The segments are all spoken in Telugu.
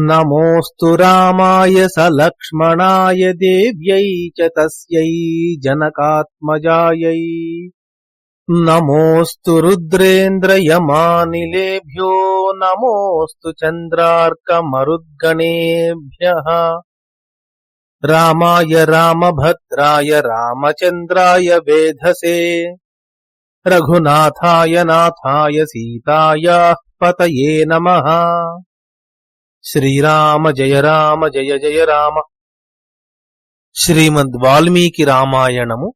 नमोऽस्तु रामाय सलक्ष्मणाय देव्यै नमोस्तु रुद्रेन्द्र यमानिलेभ्यो नमोस्तु रुद्रेन्द्रयमानिलेभ्यो, नमोऽस्तु राय राम रामभद्राय रामचन्द्राय वेधसे। रघुनाथाय नाथाय सीतायाः पतये नमः। శ్రీరామ జయ రామ జయ జయ రామ. శ్రీమద్ వాల్మీకి రామాయణము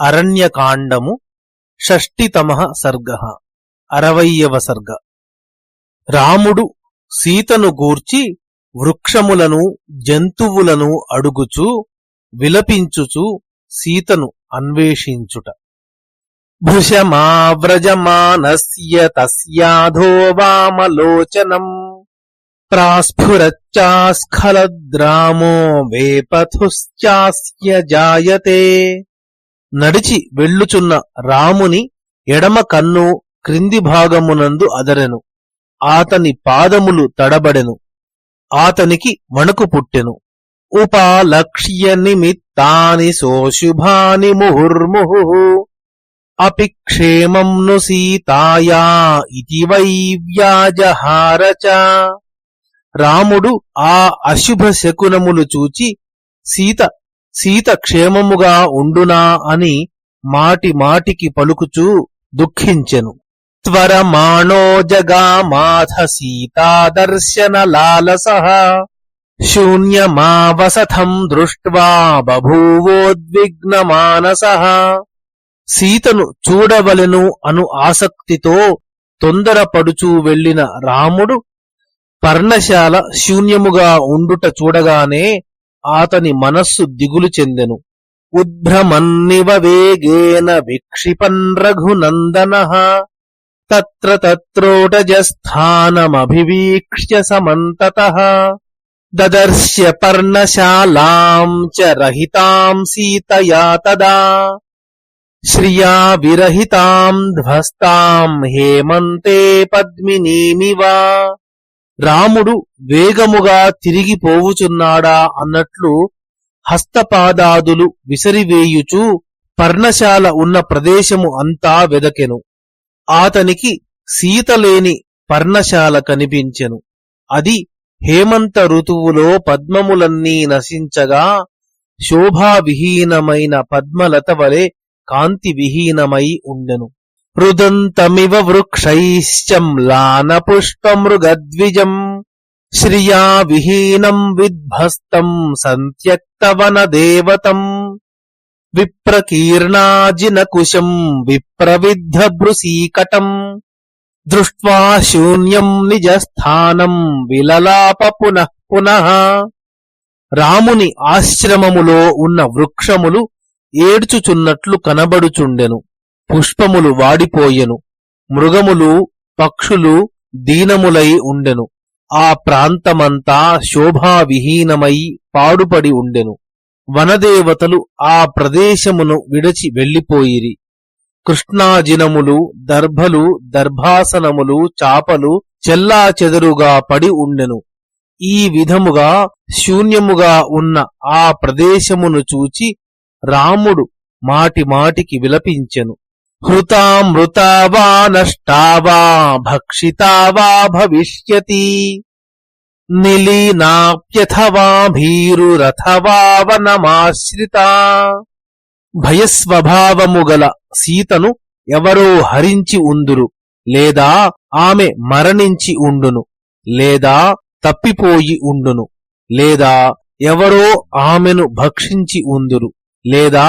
అరణ్యకాండము షష్టితమ సర్గ అరవయ్యవ సర్గ. రాముడు సీతను గూర్చి వృక్షములను జంతువులను అడుగుచు విలపించుచు సీతను అన్వేషించుట. భృశమావ్రజమానస్య తస్యాధో వామలోచనం. ప్రాస్ఫురచ్చాస్ఖలద్రామో వేపథుశ్చాస్య జాయతే. నడిచి వెళ్ళుచున్న రాముని ఎడమ కన్ను క్రింది భాగమునందు అదరెను. ఆతని పాదములు తడబడెను. ఆతనికి వణుకు పుట్టెను. ఉపాలక్ష్య నిమిత్తాని సోశుభాని ముహుర్ముహు. అపి క్షేమం ను సీతాయా ఇతి వై వ్యాజహార రాముడు ఆ అశుభ శకునములు చూచి సీత సీత క్షేమముగా ఉండునా అని మాటి మాటికి పలుకుచూ దుఃఖించెను. త్వరమాణో జగామాథ సీతా దర్శన లాలస. శూన్యమావసథం దృష్ట్వా బభూవోద్విగ్నమానస. సీతను చూడవలెను అను ఆసక్తితో తొందరపడుచూ వెళ్ళిన రాముడు పర్ణశాల శూన్యముగా ఉండుట చూడగానే ఆతని మనస్సు దిగులు చెందెను. ఉద్భ్రమన్నివ వేగేన విక్షిపన్ రఘునందన తత్ర తత్రోటజస్థానమభివీక్ష్య సమంతత. దదర్శ్య పర్ణశాలాం చ రహితాం సీతయా తదా. శ్రియా విరహితాం ధ్వస్తాం హేమంతే పద్మినీమివా. రాముడు వేగముగా తిరిగిపోవుచున్నాడా అన్నట్లు హస్తపాదాదులు విసరివేయుచూ పర్ణశాల ఉన్న ప్రదేశము అంతా వెదకెను. ఆతనికి సీతలేని పర్ణశాల కనిపించెను. అది హేమంత ఋతువులో పద్మములన్నీ నశించగా శోభావిహీనమైన పద్మలత వలె కాంతి విహీనమై ఉండెను. రుదంతమివ వృక్షైశ్చం పుష్పమృగద్విజం శ్రియా విహీనం విధ్వస్తం సంత్యక్తవన దేవతం విప్రకీర్ణాజినకుశం విప్రవిద్ధభృసీకటం దృష్ట్వా శూన్యం నిజస్థానం విలలాప పునః పునః రాముని ఆశ్రమములో ఉన్న వృక్షములు ఏడ్చుచున్నట్లు కనబడుచుండెను. పుష్పములు వాడిపోయెను. మృగములు పక్షులు దీనములై ఉండెను. ఆ ప్రాంతమంతా శోభావిహీనమై పాడుపడి ఉండెను. వనదేవతలు ఆ ప్రదేశమును విడచి వెళ్ళిపోయిరి కృష్ణాజినములు దర్భలు దర్భాసనములు చాపలు చెల్లాచెదరుగా పడి ఉండెను. ఈ విధముగా శూన్యముగా ఉన్న ఆ ప్రదేశమును చూచి రాముడు మాటిమాటికి విలపించెను. హృతామృతా వా నష్టా వా భక్షితా వా భవిష్యతి నిలీనాప్యథవా భీరురథవా వనమాశ్రిత భయస్వభావము గల సీతను ఎవరో హరించి ఉందురు లేదా ఆమె మరణించి ఉండును లేదా తప్పిపోయి ఉండును లేదా ఎవరో ఆమెను భక్షించి ఉందురు లేదా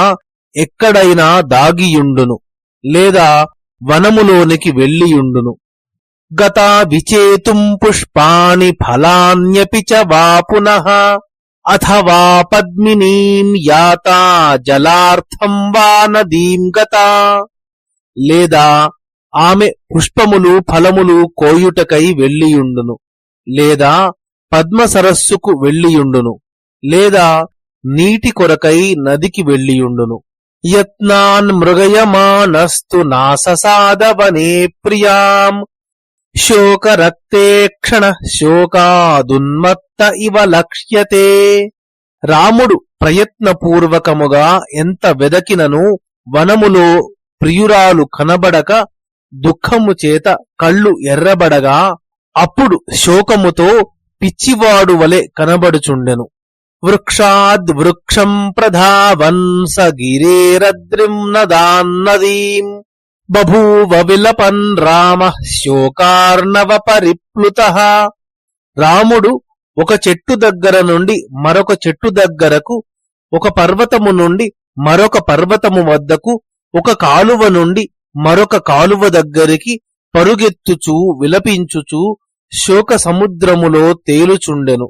ఎక్కడైనా దాగియుండును లేదా వనములోనికి వెళ్ళియుండును. గతా విచేతుం పుష్పాణి ఫలాన్యపి చ వా పునః అథవా పద్మినీం యాతా జలార్థం వా నదీం గతా. లేదా ఆమె పుష్పములు ఫలములు కోయుటకై వెళ్ళియుండును. లేదా పద్మ సరస్సుకు వెళ్ళియుండును. లేదా నీటి కొరకై నదికి వెళ్ళియుండును. యత్నాన్ మృగయమానస్తు నాససాదవనే ప్రియాం. శోకరక్తేక్షణ శోకాదున్మత్త ఇవ లక్ష్యతే. రాముడు ప్రయత్నపూర్వకముగా ఎంత వెదకినను వనములో ప్రియురాలు కనబడక దుఃఖము చేత కళ్ళు ఎర్రబడగా అప్పుడు శోకముతో పిచ్చివాడు వలె కనబడుచుండెను. వృక్షాద్ వృక్షం ప్రధావన్ స గిరేరద్రిం నదాన్నదీం బభూవ విలపన్ రామ శోకార్ణవ పరిప్లుత. రాముడు ఒక చెట్టు దగ్గర నుండి మరొక చెట్టు దగ్గరకు ఒక పర్వతము నుండి మరొక పర్వతము వద్దకు ఒక కాలువ నుండి మరొక కాలువ దగ్గరికి పరుగెత్తుచూ విలపించుచూ శోక సముద్రములో తేలుచుండెను.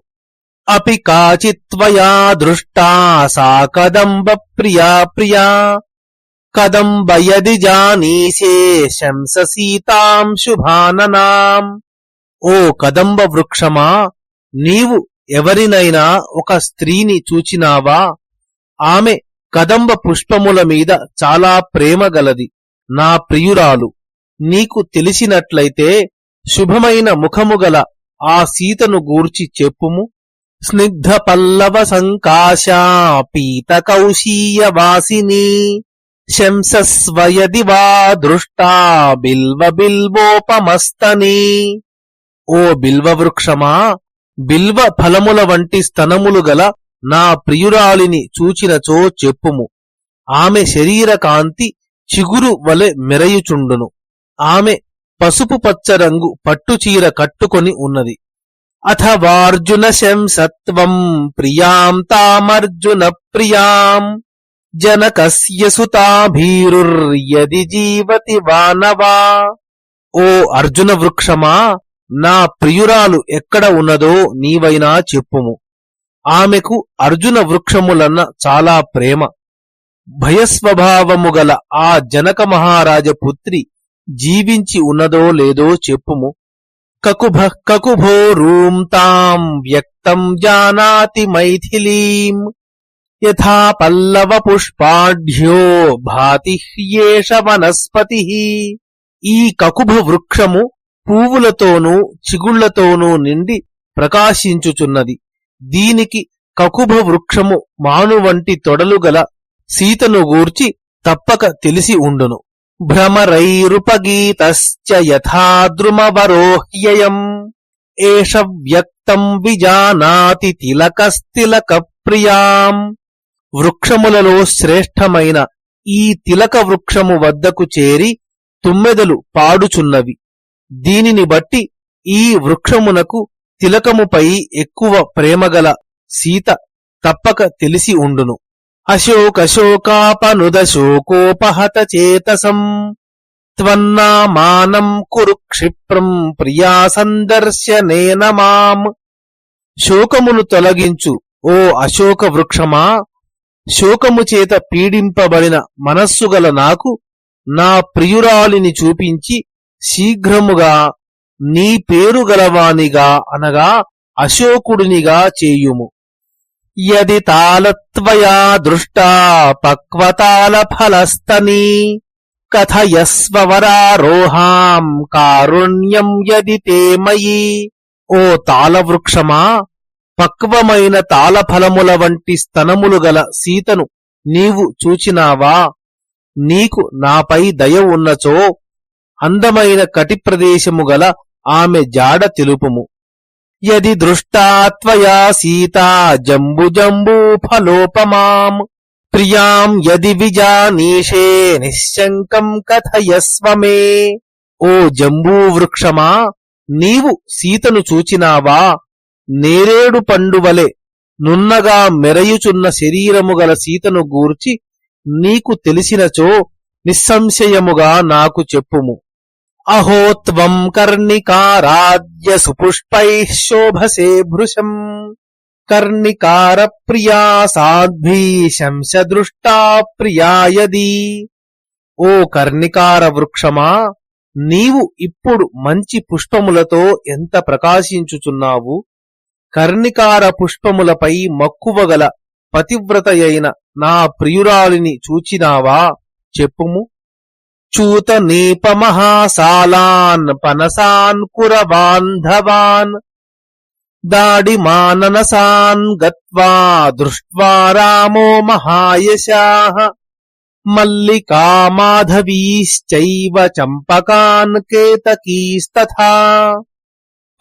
అపి కాచిత్వయా దృష్టా సా కదంబ ప్రియా ప్రియా కదంబయది జానీసే శంస సీతాం శుభాననాం ఓ కదంబ వృక్షమా నీవు ఎవరినైనా ఒక స్త్రీని చూచినావా? ఆమె కదంబ పుష్పముల మీద చాలా ప్రేమ గలది నా ప్రియురాలు. నీకు తెలిసినట్లయితే శుభమైన ముఖము గల ఆ సీతను గూర్చి చెప్పుము. స్నిగ్ధ పల్లవ సంకాశా పీత కౌశీయ వాసిని శంసస్వయది వా దృష్టా బిల్వ బిల్వోపమస్తని ఓ బిల్వ వృక్షమా బిల్వ ఫలముల వంటి స్తనములు గల నా ప్రియురాలిని చూచినచో చెప్పుము. ఆమె శరీర కాంతి చిగురు వలె మెరయుచుండును. ఆమె పసుపు పచ్చ రంగు పట్టుచీర కట్టుకొని ఉన్నది. అథవార్జున శంసత్వం ప్రియాం తామర్జున ప్రియాం జనకస్య సుతాభీరుర్యది జీవతి వానవా. ఓ అర్జున వృక్షమా నా ప్రియురాలు ఎక్కడ ఉన్నదో నీవైనా చెప్పుము. ఆమెకు అర్జున వృక్షములన్న చాలా ప్రేమ. భయస్వభావము గల ఆ జనక మహారాజ పుత్రి జీవించి ఉన్నదో లేదో చెప్పుము. కకుభ కకుభో రూం తాం వ్యక్తం జానాతి మైథిలీం. యథా పల్లవ పుష్పాఢ్యో భాతి హ్యేష వనస్పతి. ఈ కకుభ వృక్షము పువ్వులతోనూ చిగుళ్ళతోనూ నిండి ప్రకాశించుచున్నది. దీనికి కకుభ వృక్షము మాను వంటి తొడలు గల సీతను గూర్చి తప్పక తెలిసి ఉండును. భ్రమరైరుపగీతశ్చ యథాద్రుమవరోహ్యయం ఏష వ్యక్తం విజానాతి తిలకస్తిలక వృక్షములలో శ్రేష్టమైన ఈ తిలక వృక్షము వద్దకు చేరి తుమ్మెదలు పాడుచున్నవి. దీనిని బట్టి ఈ వృక్షమునకు తిలకముపై ఎక్కువ ప్రేమగల సీత తప్పక తెలిసి ఉండును. అశోకశోకాపనుదశోకోపహత చేతసం త్వన్నామానం కురు క్షిప్రం ప్రియా సందర్శనేన మాం. శోకమును తొలగించు ఓ అశోక వృక్షమా శోకము చేత పీడింపబడిన మనస్సుగల నాకు నా ప్రియురాలిని చూపించి శీఘ్రముగా నీ పేరు గలవానిగా అనగా అశోకుడినిగా చేయుము. యది తాళత్వయా దృష్టా పక్వతాల ఫలస్తని కథయస్వరారోహాం కారుణ్యం యది తే మయి. ఓ తాళవృక్షమా పక్వమైన తాళఫలముల వంటి స్తనములు గల సీతను నీవు చూచినావా? నీకు నాపై దయ ఉన్నచో అందమైన కటి ప్రదేశము గల ఆమె జాడ తెలుపుము. యది దృష్టాత్వయా సీతా జంబు జంబూఫలోపమాం ప్రియాం యది విజానీషే నిశ్శంకం కథయస్వమే ఓ జంబూ వృక్షమా నీవు సీతను చూచినావా? నేరేడు పండువలె నున్నగా మెరయుచున్న శరీరము గల సీతను గూర్చి నీకు తెలిసినచో నిస్సంశయముగా నాకు చెప్పుము. అహో త్వం కర్ణికారాద్య సుపుష్పై శోభసే భృశం కర్ణికార ప్రియా సాధ్వీ శంస దృష్టా ప్రియాయది ఓ కర్ణికార వృక్షమా నీవు ఇప్పుడు మంచి పుష్పములతో ఎంత ప్రకాశించుచున్నావు? కర్ణికార పుష్పములపై మక్కువగల పతివ్రతయైన నా ప్రియురాలిని చూచినావా? చెప్పుము. చూత నీపమహాసాలాన్ పనసాన్ కురబాంధవాన్. దాడిమాననసాన్ గత్వా దృష్ట్వా రామో మహాయశాః. మల్లికా మాధవీశ్చైవ చంపకాన్ కేతకీస్తథా.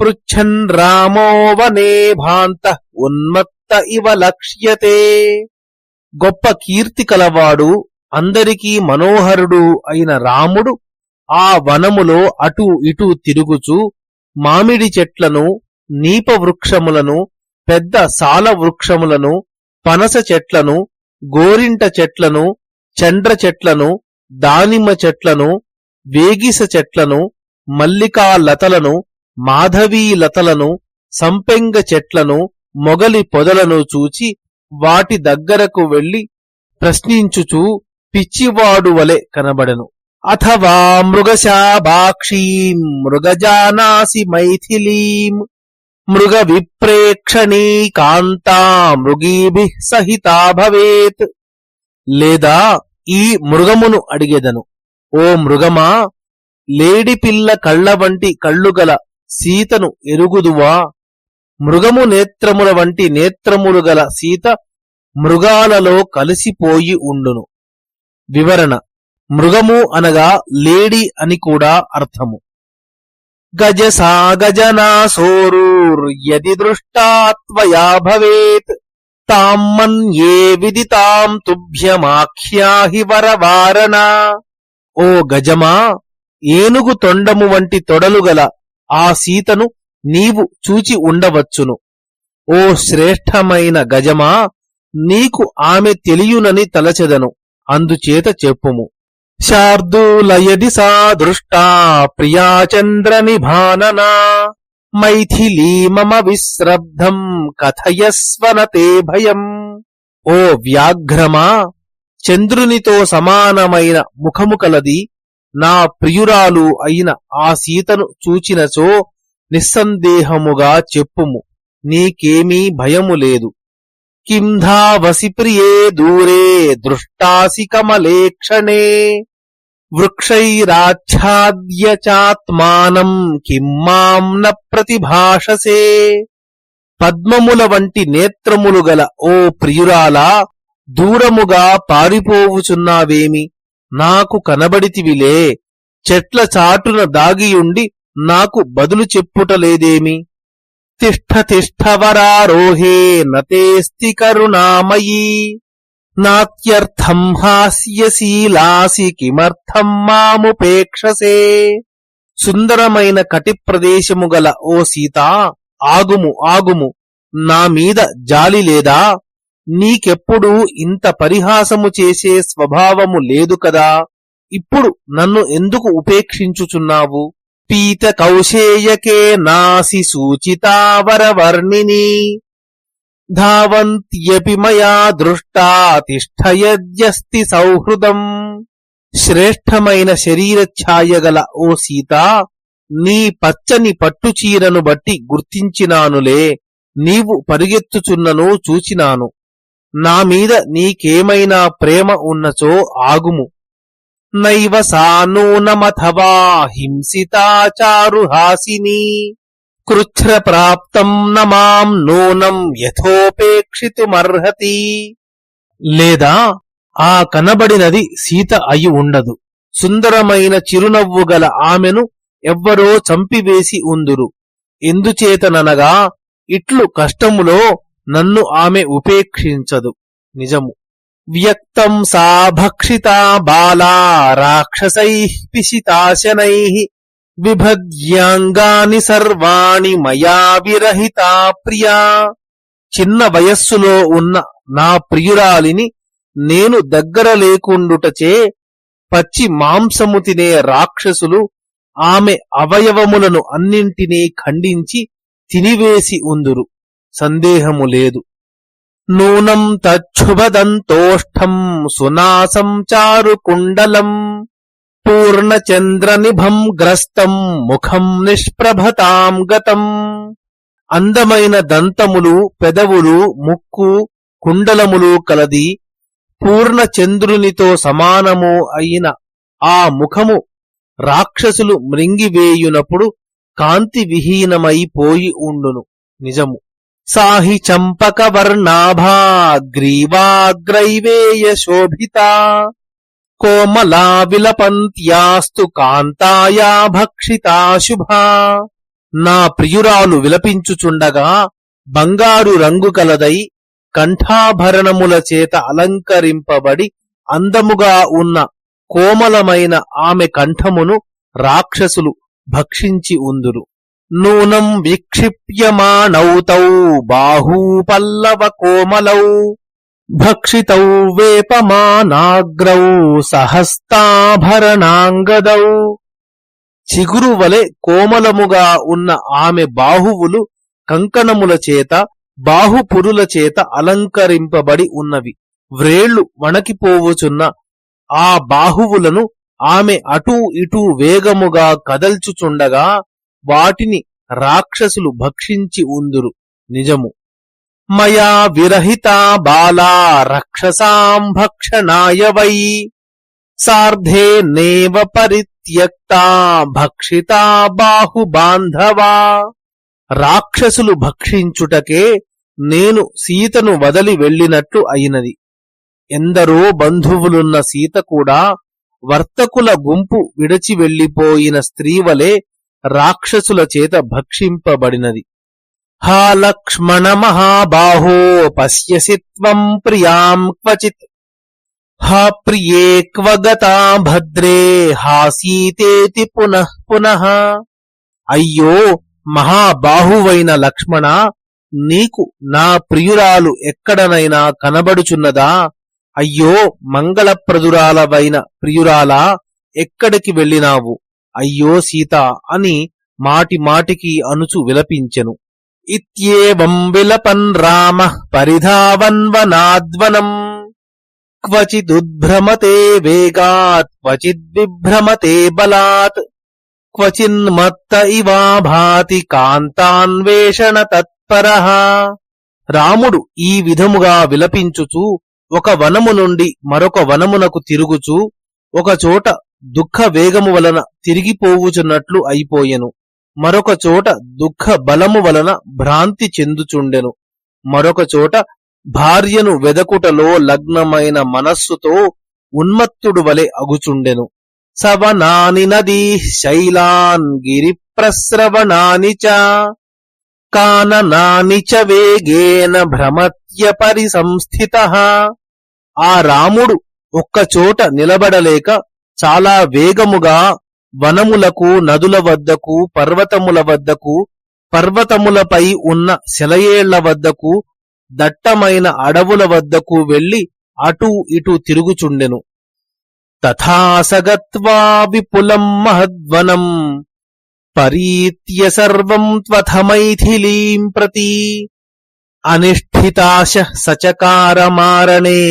పృచ్ఛన్ రామో వనే భాంత ఉన్మత్త ఇవ లక్ష్యతే. గొప్ప కీర్తి కలవాడు అందరికీ మనోహరుడు అయిన రాముడు ఆ వనములో అటూ ఇటూ తిరుగుచూ మామిడి చెట్లను నీప వృక్షములను పెద్ద సాల వృక్షములను పనస చెట్లను గోరింట చెట్లను చండ్ర చెట్లను దానిమ్మ చెట్లను వేగిస చెట్లను మల్లికా లతలను మాధవీ లతలను సంపెంగ చెట్లను మొగలి పొదలను చూచి వాటి దగ్గరకు వెళ్ళి ప్రశ్నించుచూ పిచ్చివాడు వలె కనబడెను. అథవా మృగశాభాక్షీం మృగజానాసి మైథిలీం మృగ విప్రేక్షణీ కాంతా మృగీభి సహితా భవేత్. లేదా ఈ మృగమును అడిగేదను. ఓ మృగమా లేడిపిల్ల కళ్ళ వంటి కళ్ళుగల సీతను ఎరుగుదువా? మృగము నేత్రముల వంటి నేత్రములు గల సీత మృగాలలో కలిసిపోయి ఉండును. వివరణ. మృగము అనగా లేడి అని కూడా అర్థము. గజసా గజనాసోరూర్యది దృష్టాత్వయా భవేత్. తాం మన్యే విదితాం తుభ్యమాఖ్యాహి వరవారణ. ఓ గజమా ఏనుగు తొండము వంటి తొడలు గల ఆ సీతను నీవు చూచి ఉండవచ్చును. ఓ శ్రేష్టమైన గజమా నీకు ఆమె తెలియునని తలచెదను. అందుచేత చెప్పుము. శార్దూలయది సాదృష్టా ప్రియాచంద్ర నిభాననా. మైథిలీ మమ విశ్రబ్ధం కథయస్వనతే భయం. ఓ వ్యాఘ్రమా చంద్రునితో సమానమైన ముఖము కలది నా ప్రియురాలు అయిన ఆ సీతను చూచినచో నిస్సందేహముగా చెప్పుము. నీకేమీ భయము లేదు. కింధావసి ప్రియే దూరే దృష్టాసి కమలే క్షణే వృక్షైరాచ్ఛాద్య చాత్మానం కిం మాం న ప్రతిభాషసే పద్మముల వంటి నేత్రములు గల ఓ ప్రియురాలా దూరముగా పారిపోవుచున్నావేమి? నాకు కనబడితివిలే చెట్ల చాటున దాగియుండి నాకు బదులు చెప్పుటలేదేమి? తిష్ఠ తిష్ఠవరారోహే నతేస్తి కరుణామయీ. నాత్యర్థం హాస్యశీలాసి కిమర్థం మాముపేక్షసే. సుందరమైన కటి ప్రదేశము గల ఓ సీత ఆగుము ఆగుము నా మీద జాలి లేదా? నీకెప్పుడూ ఇంత పరిహాసము చేసే స్వభావము లేదు కదా. ఇప్పుడు నన్ను ఎందుకు ఉపేక్షించుచున్నావు? పీత కౌశేయకే నాసి సూచితావరవర్ణిని ధావంత్యపి మయా దృష్టా తిష్టయద్యస్తి సౌహృదం శ్రేష్టమైన శరీరఛాయ గల ఓ సీత నీ పచ్చని పట్టుచీరను బట్టి గుర్తించినానులే నీవు పరిగెత్తుచున్నను చూచినాను. నా మీద నీకేమైనా ప్రేమ ఉన్నచో ఆగుము. నైవ సానూనమథవా హింసితాచారుహాసిని కృచ్ఛ్రప్రాప్తం న నమాం నూనం యథోపేక్షితుమర్హతి లేదా ఆ కనబడినది సీత అయి ఉండదు. సుందరమైన చిరునవ్వు గల ఆమెను ఎవ్వరో చంపివేసి ఉందురు. ఎందుచేతననగా ఇట్లు కష్టములో నన్ను ఆమె ఉపేక్షించదు. నిజము. వ్యక్తం సా భక్షితా బాలా రాక్షసై పిశితాశనై విభగ్యాంగాని సర్వాణి మయా విరహితా ప్రియా. చిన్న వయస్సులో ఉన్న నా ప్రియురాలిని నేను దగ్గర లేకుండుటచే పచ్చి మాంసము తినే రాక్షసులు ఆమె అవయవములను అన్నింటినీ ఖండించి తినివేసి ఉందురు. సందేహము లేదు. నూనం తచ్చుభదంతోష్టం సునాసం చారు కుండలం పూర్ణచంద్రనిభం గ్రస్తం ముఖం నిష్ప్రభతాం గతం. అందమైన దంతములు పెదవులు ముక్కు కుండలములు కలది పూర్ణచంద్రునితో సమానము అయిన ఆ ముఖము రాక్షసులు మృంగివేయునప్పుడు కాంతి విహీనమైపోయి ఉండును. నిజము. సాహి చంపక వర్ణాభా గ్రీవాగ్రైవేయ శోభిత కోమలా విలపంత్యాస్తు కాంతాయా భక్షితా శుభా. నా ప్రియురాలు విలపించుచుండగా బంగారు రంగు కలదై కంఠాభరణముల చేత అలంకరింపబడి అందముగా ఉన్న కోమలమైన ఆమె కంఠమును రాక్షసులు భక్షించి ఉందురు. నూనం విక్షిప్యమాణౌతౌ బాహూపల్లవ కోమలౌ భక్షితౌ వేపమానాగ్రౌ సహస్తాభరణాంగదౌ చిగురు వలె కోమలముగా ఉన్న ఆమె బాహువులు కంకణముల చేత బాహుపురుల చేత అలంకరింపబడి ఉన్నవి. వ్రేళ్ళు వణకిపోవుచున్న ఆ బాహువులను ఆమె అటూ ఇటూ వేగముగా కదల్చుచుండగా వాటిని రాక్షసులు భక్షించి ఉందురు. నిజము. మయా విరహితా బాలా రక్షసాం భక్షణాయ వై. సార్ధే నేవ పరిత్యక్తా భక్షితా బాహుబాంధవా రాక్షసులు భక్షించుటకే నేను సీతను వదలి వెళ్ళినట్లు అయినది. ఎందరో బంధువులున్న సీత కూడా వర్తకుల గుంపు విడచి వెళ్ళిపోయిన స్త్రీవలే రాక్షసుల చేత భక్షింపబడినది. హా లక్ష్మణ మహాబాహో పశ్యసి త్వం ప్రియాం క్వచిత్. హా ప్రియే క్వగతా భద్రే హాసీతేతి పునః పునః. అయ్యో మహాబాహువైన లక్ష్మణ నీకు నా ప్రియురాలు ఎక్కడనైనా కనబడుచున్నదా? అయ్యో మంగళప్రదురాలవైన ప్రియురాలా ఎక్కడికి వెళ్ళినావు? అయ్యో సీత అని మాటి మాటికి అనుచు విలపించెను. ఇత్యేవం విలపన్ రామ పరిధావన్వనాద్వనం క్వచిదుద్భ్రమతే వేగాత్ క్వచిద్విభ్రమతే బలాత్. క్వచిన్మత్త ఇవా భాతి కాంతాన్వేషణ తత్పర. రాముడు ఈ విధముగా విలపించుచు ఒక వనము నుండి మరొక వనమునకు తిరుగుచు ఒకచోట దుఃఖ వేగము వలన తిరిగిపోవుచున్నట్లు అయిపోయెను. మరొక చోట దుఃఖ బలము వలన భ్రాంతి చెందుచుండెను. మరొక చోట భార్యను వెదకుటలో లగ్నమైన మనస్సుతో ఉన్మత్తుడు వలె అగుచుండెను. సవనాని నదీ శైలాన్ గిరి ప్రస్రవణాని చ కాననాని చ వేగేన భ్రమత్య పరిసంస్థిత. ఆ రాముడు ఒక్కచోట నిలబడలేక చాలా వేగముగా వనములకు నదుల వద్దకు పర్వతముల వద్దకు పర్వతములపై ఉన్న శిలయేళ్ళ వద్దకు దట్టమైన అడవుల వద్దకు వెళ్ళి అటూ ఇటూ తిరుగుచుండెను. తథాసగత్వా విపులం మహద్వనం పరీత్య సర్వం త్వథమైథిలీం ప్రతి అనిష్ఠితాశ సచకారమారణే.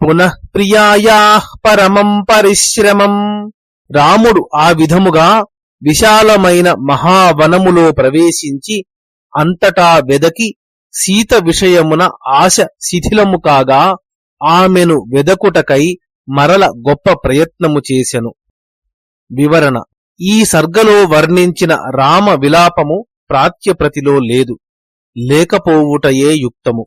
పునః ప్రియాయా పరమం పరిశ్రమం. రాముడు ఆ విధముగా విశాలమైన మహావనములో ప్రవేశించి అంతటా వెదకి సీత విషయమున ఆశ శిథిలము కాగా ఆమెను వెదకుటకై మరల గొప్ప ప్రయత్నము చేసెను. వివరణ. ఈ సర్గలో వర్ణించిన రామ విలాపము ప్రాత్యప్రతిలో లేదు. లేకపోవుటయే యుక్తము.